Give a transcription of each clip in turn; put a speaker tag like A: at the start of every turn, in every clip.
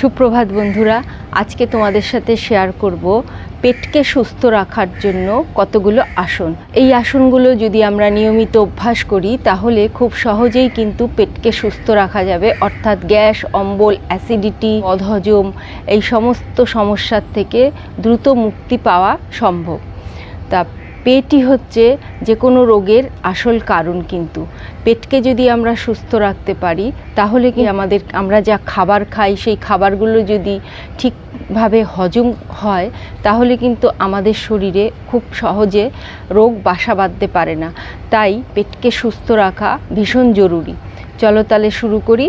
A: সুপ্রভাত বন্ধুরা, আজকে তোমাদের সাথে শেয়ার করব পেটকে সুস্থ রাখার জন্য কতগুলো আসন। এই আসনগুলো যদি আমরা নিয়মিত অভ্যাস করি, তাহলে খুব সহজেই কিন্তু পেটকে সুস্থ রাখা যাবে। অর্থাৎ গ্যাস, অম্বল, অ্যাসিডিটি অধহজম এই সমস্ত সমস্যার থেকে দ্রুত মুক্তি পাওয়া সম্ভব। তা পেটই হচ্ছে যে কোনো রোগের আসল কারণ কিন্তু। পেটকে যদি আমরা সুস্থ রাখতে পারি তাহলে কি আমাদের আমরা যা খাবার খাই সেই খাবারগুলো যদি ঠিকভাবে হজম হয় তাহলে কিন্তু আমাদের শরীরে খুব সহজে রোগ বাসা বাঁধতে পারে না। তাই পেটকে সুস্থ রাখা ভীষণ জরুরি। চলো তাহলে শুরু করি।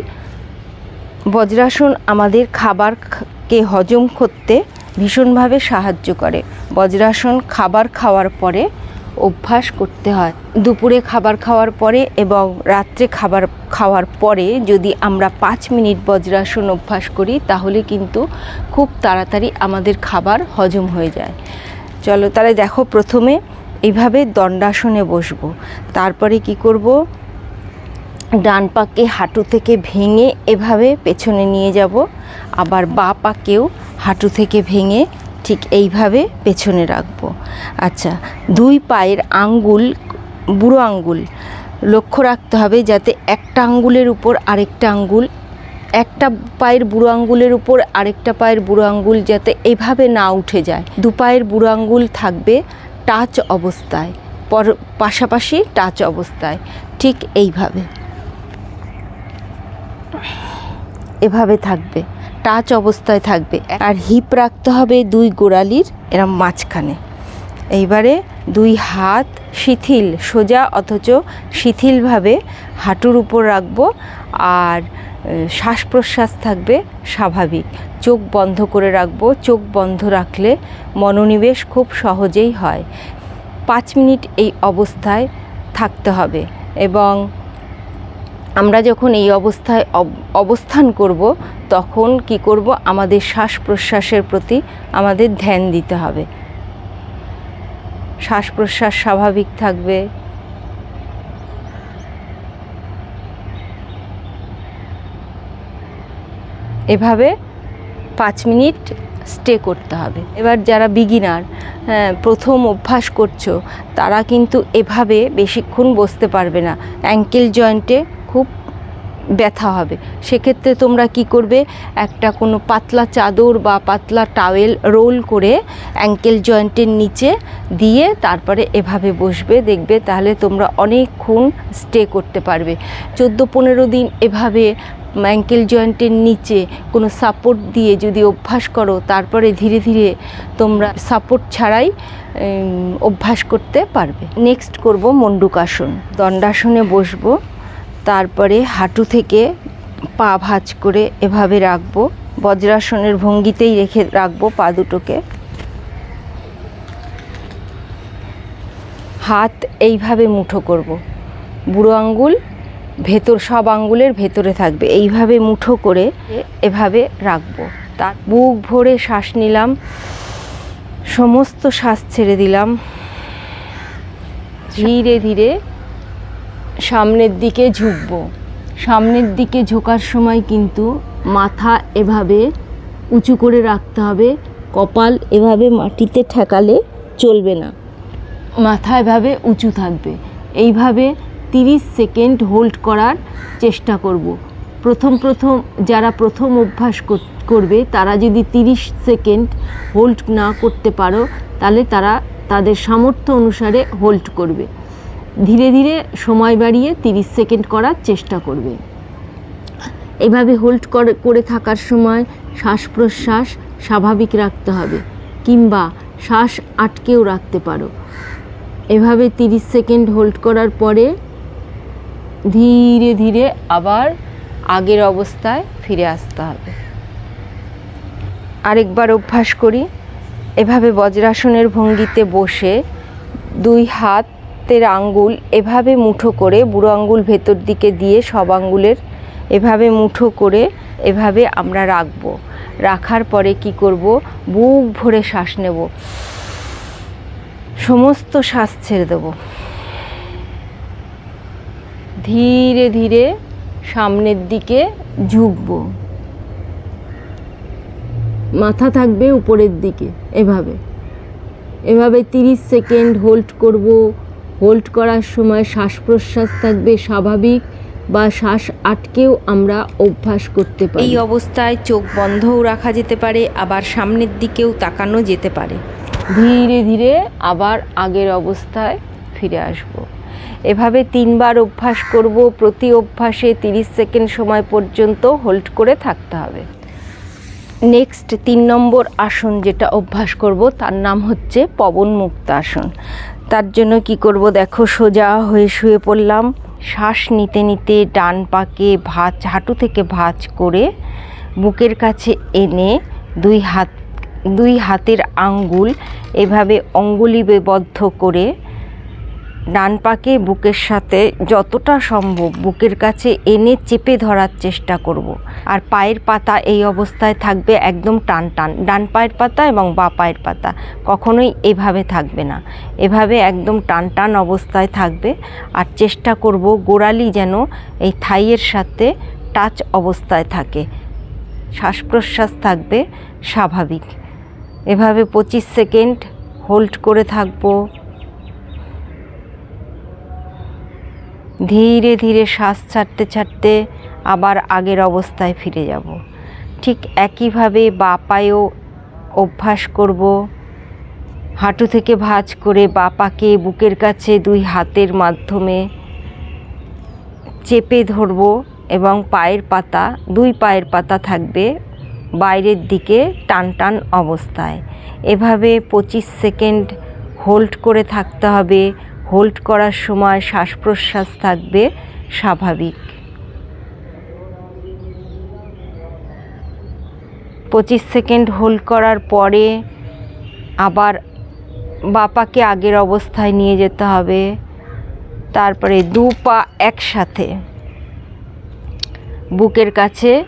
A: বজ্রাসন আমাদের খাবারকে হজম করতে ভীষণভাবে সাহায্য করে। বজ্রাসন খাবার খাওয়ার পরে অভ্যাস করতে হয়। দুপুরে খাবার খাওয়ার পরে এবং রাত্রে খাবার খাওয়ার পরে যদি আমরা পাঁচ মিনিট বজ্রাসন অভ্যাস করি, তাহলে কিন্তু খুব তাড়াতাড়ি আমাদের খাবার হজম হয়ে যায়। চলো তাহলে দেখো প্রথমে এইভাবে দণ্ডাসনে বসবো। তারপরে কি করব? ডান পাকে হাঁটু থেকে ভেঙে এভাবে পেছনে নিয়ে যাব। আবার বা পাকেও হাঁটু থেকে ভেঙে ঠিক এইভাবে পেছনে রাখব। আচ্ছা দুই পায়ের আঙ্গুল, বুড়ো আঙ্গুল লক্ষ্য রাখতে হবে যাতে একটা আঙ্গুলের উপর আরেকটা আঙ্গুল, একটা পায়ের বুড়ো আঙ্গুলের উপর আরেকটা পায়ের বুড়ো আঙ্গুল যাতে এইভাবে না উঠে যায়। দু পায়ের বুড়ো আঙ্গুল থাকবে টাচ অবস্থায়, পর পাশাপাশি টাচ অবস্থায়, ঠিক এইভাবে। এভাবে থাকবে। টাচ অবস্থায় থাকবে। আর হিপ রাখতে হবে দুই গোড়ালির এরম মাঝখানে। এইবারে দুই হাত শিথিল, সোজা অথচ শিথিলভাবে হাঁটুর উপর রাখব। আর শ্বাস প্রশ্বাস থাকবে স্বাভাবিক। চোখ বন্ধ করে রাখব। চোখ বন্ধ রাখলে মনোনিবেশ খুব সহজেই হয়। পাঁচ মিনিট এই অবস্থায় থাকতে হবে এবং আমরা যখন এই অবস্থায় অবস্থান করব, তখন কি করব? আমাদের শ্বাস প্রশ্বাসের প্রতি আমাদের ধ্যান দিতে হবে। শ্বাস প্রশ্বাস স্বাভাবিক থাকবে। এভাবে পাঁচ মিনিট স্টে করতে হবে। এবার যারা বিগিনার হ্যাঁ প্রথম অভ্যাস করছ, তারা কিন্তু এভাবে বেশিক্ষণ বসতে পারবে না। অ্যাঙ্কেল জয়েন্টে ব্যথা হবে। সেক্ষেত্রে তোমরা কি করবে? একটা কোনো পাতলা চাদর বা পাতলা টাওয়েল রোল করে অ্যাঙ্কেল জয়েন্টের নিচে দিয়ে তারপরে এভাবে বসবে, দেখবে তাহলে তোমরা অনেকক্ষণ স্টে করতে পারবে। চোদ্দ পনেরো দিন এভাবে অ্যাঙ্কেল জয়েন্টের নিচে কোনো সাপোর্ট দিয়ে যদি অভ্যাস করো, তারপরে ধীরে ধীরে তোমরা সাপোর্ট ছাড়াই অভ্যাস করতে পারবে। নেক্সট করব মন্ডুকাসন। দণ্ডাসনে বসবো। তারপরে হাঁটু থেকে পা ভাঁজ করে এভাবে রাখব। বজ্রাসনের ভঙ্গিতেই রেখে রাখব পা দুটোকে। হাত এইভাবে মুঠো করব। বুড়ো আঙ্গুল, ভেতর সব আঙ্গুলের ভেতরে থাকবে। এইভাবে মুঠো করে এভাবে রাখব। তার বুক ভরে শ্বাস নিলাম। সমস্ত শ্বাস ছেড়ে দিলাম। ধীরে ধীরে সামনের দিকে ঝুঁকবো। সামনের দিকে ঝোঁকার সময় কিন্তু মাথা এভাবে উঁচু করে রাখতে হবে, কপাল এভাবে মাটিতে ঠেকালে চলবে না। মাথা এভাবে উঁচু থাকবে। এইভাবে তিরিশ সেকেন্ড হোল্ড করার চেষ্টা করব। প্রথম প্রথম যারা প্রথম অভ্যাস করবে, তারা যদি তিরিশ সেকেন্ড হোল্ড না করতে পারো, তাহলে তারা তাদের সামর্থ্য অনুসারে হোল্ড করবে। ধীরে ধীরে সময় বাড়িয়ে তিরিশ সেকেন্ড করার চেষ্টা করবে। এভাবে হোল্ড করে থাকার সময় শ্বাস প্রশ্বাস স্বাভাবিক রাখতে হবে কিংবা শ্বাস আটকেও রাখতে পারো। এভাবে তিরিশ সেকেন্ড হোল্ড করার পরে ধীরে ধীরে আবার আগের অবস্থায় ফিরে আসতে হবে। আরেকবার অভ্যাস করি। এভাবে বজ্রাসনের ভঙ্গিতে বসে দুই হাত হাতের আঙ্গুল এভাবে মুঠো করে, বুড়ো আঙ্গুল ভেতর দিকে দিয়ে সব আঙ্গুলের এভাবে মুঠো করে এভাবে আমরা রাখব। রাখার পরে কি করব? বুক ভরে শ্বাস নেব। সমস্ত শ্বাস ছেড়ে দেব। ধীরে ধীরে সামনের দিকে ঝুঁকবো। মাথা থাকবে উপরের দিকে, এভাবে। এভাবে তিরিশ সেকেন্ড হোল্ড করব। হোল্ড করার সময় শ্বাস প্রশ্বাস থাকবে স্বাভাবিক বা শ্বাস আটকেও আমরা অভ্যাস করতে পারি।
B: এই অবস্থায় চোখ বন্ধও রাখা যেতে পারে আবার সামনের দিকেও তাকানো যেতে পারে।
A: ধীরে ধীরে আবার আগের অবস্থায় ফিরে আসব। এভাবে তিনবার অভ্যাস করব প্রতি অভ্যাসে তিরিশ সেকেন্ড সময় পর্যন্ত হোল্ড করে থাকতে হবে। নেক্সট তিন নম্বর আসন যেটা অভ্যাস করব তার নাম হচ্ছে পবন মুক্ত আসন। তার জন্য কি করব? দেখো, সোজা হয়ে শুয়ে পড়লাম। শ্বাস নিতে নিতে ডান পাকে ভাঁজ, হাঁটু থেকে ভাঁজ করে বুকের কাছে এনে দুই হাত, দুই হাতের আঙ্গুল এভাবে অঙ্গুলিবদ্ধ করে ডান পাকে বুকের সাথে যতটা সম্ভব বুকের কাছে এনে চেপে ধরার চেষ্টা করব। আর পায়ের পাতা এই অবস্থায় থাকবে একদম টান টান, ডান পায়ের পাতা এবং বা পায়ের পাতা। কখনোই এভাবে থাকবে না। এভাবে একদম টান টান অবস্থায় থাকবে। আর চেষ্টা করব গোড়ালি যেন এই থাইয়ের সাথে টাচ অবস্থায় থাকে। শ্বাস প্রশ্বাস থাকবে স্বাভাবিক। এভাবে পঁচিশ সেকেন্ড হোল্ড করে থাকব। ধীরে ধীরে শ্বাস ছাড়তে ছাড়তে আবার আগের অবস্থায় ফিরে যাব। ঠিক একইভাবে বা পায়েও অভ্যাস করব। হাঁটু থেকে ভাঁজ করে বা পাকে বুকের কাছে দুই হাতের মাধ্যমে চেপে ধরব এবং পায়ের পাতা, দুই পায়ের পাতা থাকবে বাইরের দিকে টান টান অবস্থায়। এভাবে পঁচিশ সেকেন্ড হোল্ড করে থাকতে হবে। হোল্ড করার সময় শ্বাস প্রশ্বাস থাকবে স্বাভাবিক। পঁচিশ সেকেন্ড হোল্ড করার পরে আবার বাপাকে আগের অবস্থায় নিয়ে যেতে হবে। তারপরে দু পা একসাথে। বুকের কাছে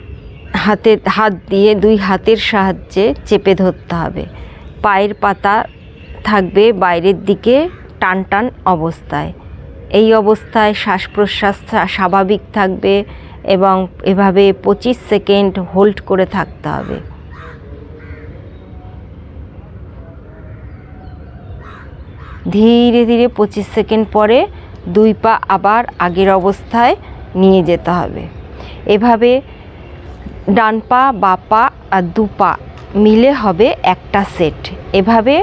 A: হাতে হাত দিয়ে দুই হাতের সাহায্যে চেপে ধরতে হবে। পায়ের পাতা থাকবে বাইরের দিকে। টান টান অবস্থায়। এই অবস্থায় শ্বাস প্রশ্বাস স্বাভাবিক থাকবে এবং এভাবে পঁচিশ সেকেন্ড হোল্ড করে থাকতে হবে। ধীরে ধীরে পঁচিশ সেকেন্ড পরে দুই পা আবার আগের অবস্থায় নিয়ে যেতে হবে। এভাবে ডান পা, বা পা আর দু পা মিলে হবে একটা সেট। এভাবে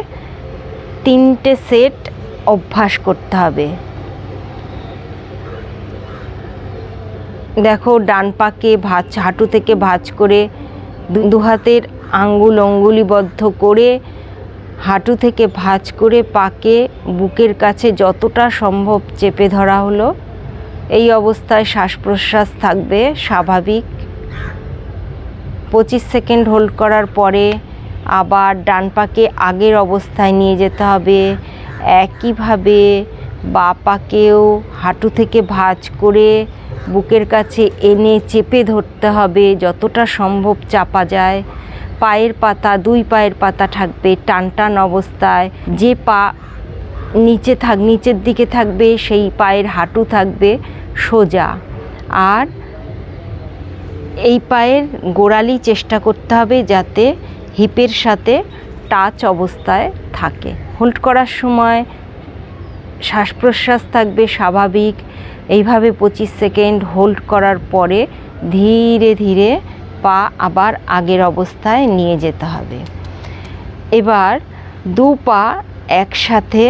A: তিনটে সেট অভ্যাস করতে হবে। দেখো, ডান পাকে ভাঁজ, হাঁটু থেকে ভাঁজ করে দু হাতের আঙ্গুল অঙ্গুলিবদ্ধ করে হাঁটু থেকে ভাঁজ করে পাকে বুকের কাছে যতটা সম্ভব চেপে ধরা হলো। এই অবস্থায় শ্বাস প্রশ্বাস থাকবে, স্বাভাবিক। পঁচিশ সেকেন্ড হোল্ড করার পরে আবার ডান পাকে আগের অবস্থায় নিয়ে যেতে হবে। একইভাবে বা পাকেও হাঁটু থেকে ভাঁজ করে বুকের কাছে এনে চেপে ধরতে হবে, যতটা সম্ভব চাপা যায়। পায়ের পাতা, দুই পায়ের পাতা থাকবে টান টান অবস্থায়। যে পা নিচে থাক, নিচের দিকে থাকবে, সেই পায়ের হাঁটু থাকবে সোজা। আর এই পায়ের গোড়ালি চেষ্টা করতে হবে যাতে হিপের সাথে টাচ অবস্থায় থাকে। হোল্ড করার সময় শ্বাস প্রশ্বাস থাকবে স্বাভাবিক। এইভাবে পঁচিশ সেকেন্ড হোল্ড করার পরে ধীরে ধীরে পা আবার আগের অবস্থায় নিয়ে যেতে হবে। এবার দু পা একসাথে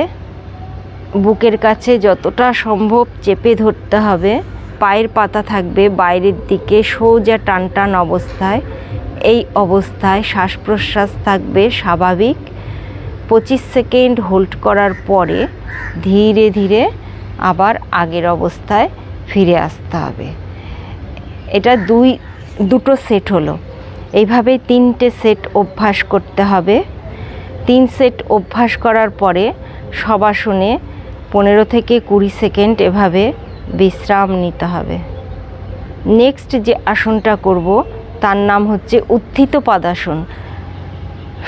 A: বুকের কাছে যতটা সম্ভব চেপে ধরতে হবে। পায়ের পাতা থাকবে বাইরের দিকে সোজা টান টান অবস্থায়। এই অবস্থায় শ্বাস প্রশ্বাস থাকবে স্বাভাবিক। পঁচিশ সেকেন্ড হোল্ড করার পরে ধীরে ধীরে আবার আগের অবস্থায় ফিরে আসতে হবে। এটা দুই, দুটো সেট হলো। এইভাবে তিনটে সেট অভ্যাস করতে হবে। তিন সেট অভ্যাস করার পরে সবাসনে পনেরো থেকে কুড়ি সেকেন্ড এভাবে বিশ্রাম নিতে হবে। নেক্সট যে আসনটা করব, তার নাম হচ্ছে উত্থিত পাদাসন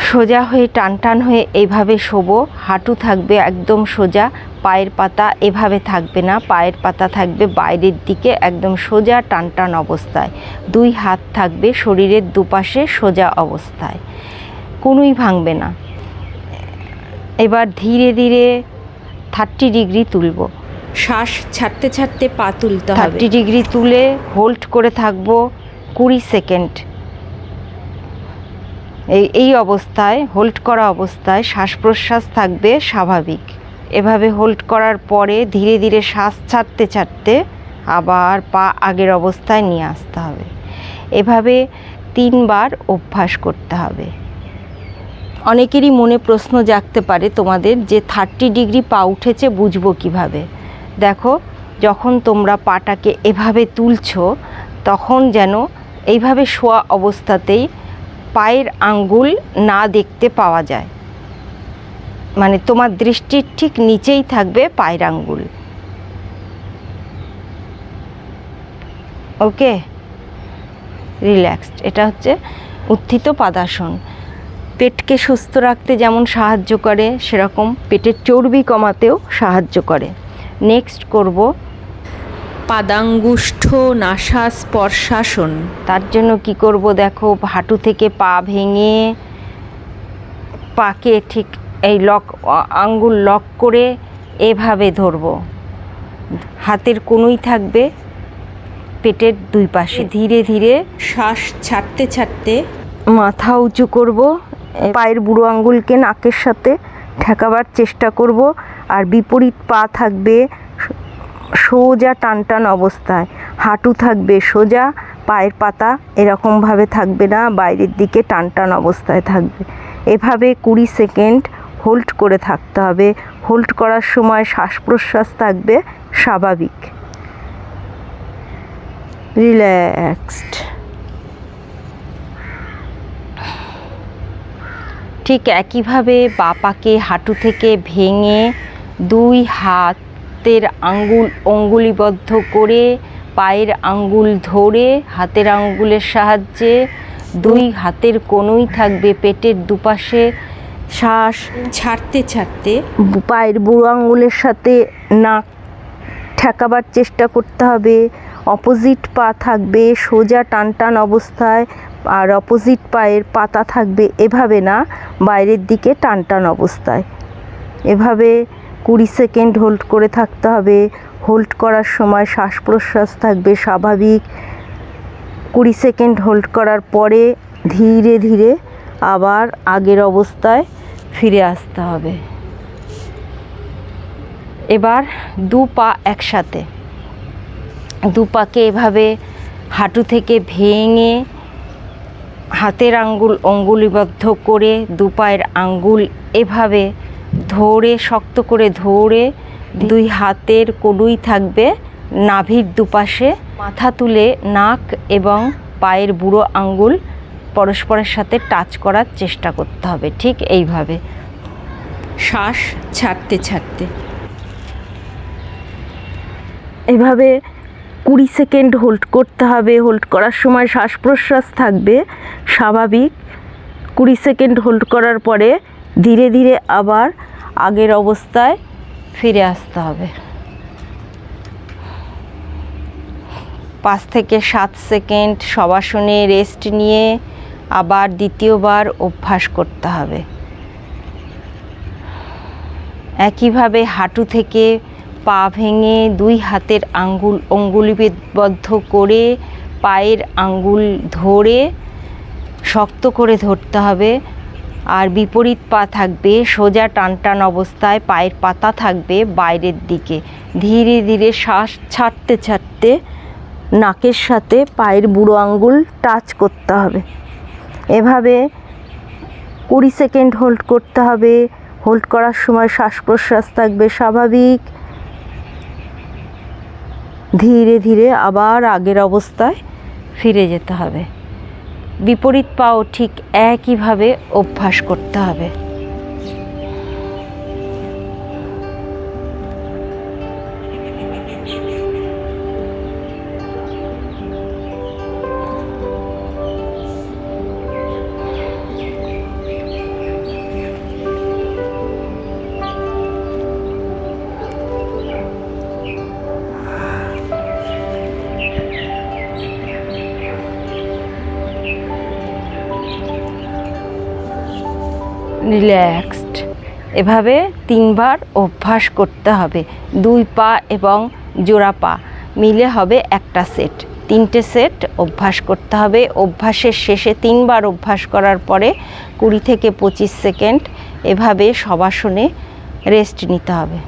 A: সোজা হয়ে টান টান হয়ে এইভাবে শোবো। হাঁটু থাকবে একদম সোজা পায়ের পাতা এভাবে থাকবে না পায়ের পাতা থাকবে বাইরের দিকে একদম সোজা টান টান অবস্থায়। দুই হাত থাকবে শরীরের দুপাশে সোজা অবস্থায়। কোনোই ভাঙবে না। এবার ধীরে ধীরে থার্টি ডিগ্রি তুলব।
B: শ্বাস ছাড়তে ছাড়তে পা তুলতে হবে।
A: থার্টি ডিগ্রি তুলে হোল্ড করে থাকব কুড়ি সেকেন্ড এই এই অবস্থায়, হোল্ড করা অবস্থায় শ্বাস প্রশ্বাস থাকবে স্বাভাবিক। এভাবে হোল্ড করার পরে ধীরে ধীরে শ্বাস ছাড়তে ছাড়তে আবার পা আগের অবস্থায় নিয়ে আসতে হবে। এভাবে তিনবার অভ্যাস করতে হবে। অনেকেরই মনে প্রশ্ন জাগতে পারে তোমাদের যে থার্টি ডিগ্রি পা উঠেছে বুঝব কীভাবে? দেখো, যখন তোমরা পাটাকে এভাবে তুলছো, তখন যেন এইভাবে শোয়া অবস্থাতেই পায়ের আঙ্গুল না দেখতে পাওয়া যায়। মানে তোমার দৃষ্টির ঠিক নিচেই থাকবে পায়ের আঙ্গুল। ওকে? রিল্যাক্সড। এটা হচ্ছে উত্থিত পাদাসন। পেটকে সুস্থ রাখতে যেমন সাহায্য করে, সেরকম পেটের চর্বি কমাতেও সাহায্য করে। নেক্সট করব
B: পাদাঙ্গুষ্ঠ নাসা স্পর্শাসন
A: তার জন্য কি করব দেখো হাঁটু থেকে পা ভেঙে পাকে ঠিক এই লক আঙ্গুল লক করে এভাবে ধরবো। হাতের কোনোই থাকবে পেটের দুই পাশে। ধীরে ধীরে
B: শ্বাস ছাড়তে ছাড়তে
A: মাথা উঁচু করব পায়ের বুড়ো আঙ্গুলকে নাকের সাথে ঠেকাবার চেষ্টা করব আর বিপরীত পা থাকবে সোজা টান টান অবস্থায়। হাঁটু থাকবে সোজা, পায়ের পাতা এরকমভাবে থাকবে না, বাইরের দিকে টান টান অবস্থায় থাকবে। এভাবে কুড়ি সেকেন্ড হোল্ড করে থাকতে হবে। হোল্ড করার সময় শ্বাস প্রশ্বাস থাকবে স্বাভাবিক। রিল্যাক্সড। ঠিক একইভাবে বাপাকে হাঁটু থেকে ভেঙে দুই হাতের আঙ্গুল অঙ্গুলিবদ্ধ করে, পায়ের আঙ্গুল ধরে হাতের আঙ্গুলের সাহায্যে দুই হাতের কোনোই থাকবে পেটের দুপাশে। শ্বাস
B: ছাড়তে ছাড়তে
A: পায়ের বুড়ো আঙ্গুলের সাথে নাক ঠেকাবার চেষ্টা করতে হবে। অপোজিট পা থাকবে সোজা টান টান অবস্থায় আর অপোজিট পায়ের পাতা থাকবে এভাবে না, বাইরের দিকে টান টান অবস্থায়। এভাবে কুড়ি সেকেন্ড হোল্ড করে থাকতে হবে। হোল্ড করার সময় শ্বাস প্রশ্বাস থাকবে স্বাভাবিক। কুড়ি সেকেন্ড হোল্ড করার পরে ধীরে ধীরে আবার আগের অবস্থায় ফিরে আসতে হবে। এবার দু পা একসাথে। দু পাকে এভাবে হাঁটু থেকে ভেঙে হাতের আঙ্গুল অঙ্গুলিবদ্ধ করে দু পায়ের আঙ্গুল এভাবে ধরে, শক্ত করে ধরে দুই হাতের কনুই থাকবে নাভির দুপাশে। মাথা তুলে নাক এবং পায়ের বুড়ো আঙ্গুল পরস্পরের সাথে টাচ করার চেষ্টা করতে হবে, ঠিক এইভাবে।
B: শ্বাস ছাড়তে ছাড়তে।
A: এভাবে কুড়ি সেকেন্ড হোল্ড করতে হবে। হোল্ড করার সময় শ্বাস প্রশ্বাস থাকবে, স্বাভাবিক। কুড়ি সেকেন্ড হোল্ড করার পরে ধীরে ধীরে আবার আগের অবস্থায় ফিরে আসতে হবে। পাঁচ থেকে সাত সেকেন্ড সবাসনে রেস্ট নিয়ে আবার দ্বিতীয়বার অভ্যাস করতে হবে। একইভাবে হাঁটু থেকে পা ভেঙে দুই হাতের আঙ্গুল অঙ্গুলিবদ্ধ করে পায়ের আঙ্গুল ধরে শক্ত করে ধরতে হবে। আর বিপরীত পা থাকবে, সোজা টান টান অবস্থায় পায়ের পাতা থাকবে বাইরের দিকে। ধীরে ধীরে শ্বাস ছাড়তে ছাড়তে নাকের সাথে পায়ের বুড়ো আঙ্গুল টাচ করতে হবে। এভাবে কুড়ি সেকেন্ড হোল্ড করতে হবে। হোল্ড করার সময় শ্বাস প্রশ্বাস থাকবে স্বাভাবিক। ধীরে ধীরে আবার আগের অবস্থায় ফিরে যেতে হবে। বিপরীত পাও ঠিক একইভাবে অভ্যাস করতে হবে। রিল্যাক্সড এভাবে তিনবার অভ্যাস করতে হবে। দুই পা এবং জোড়া পা মিলে হবে একটা সেট তিনটে সেট অভ্যাস করতে হবে। অভ্যাসের শেষে তিনবার অভ্যাস করার পরে কুড়ি থেকে পঁচিশ সেকেন্ড এভাবে সবাসনে রেস্ট নিতে হবে।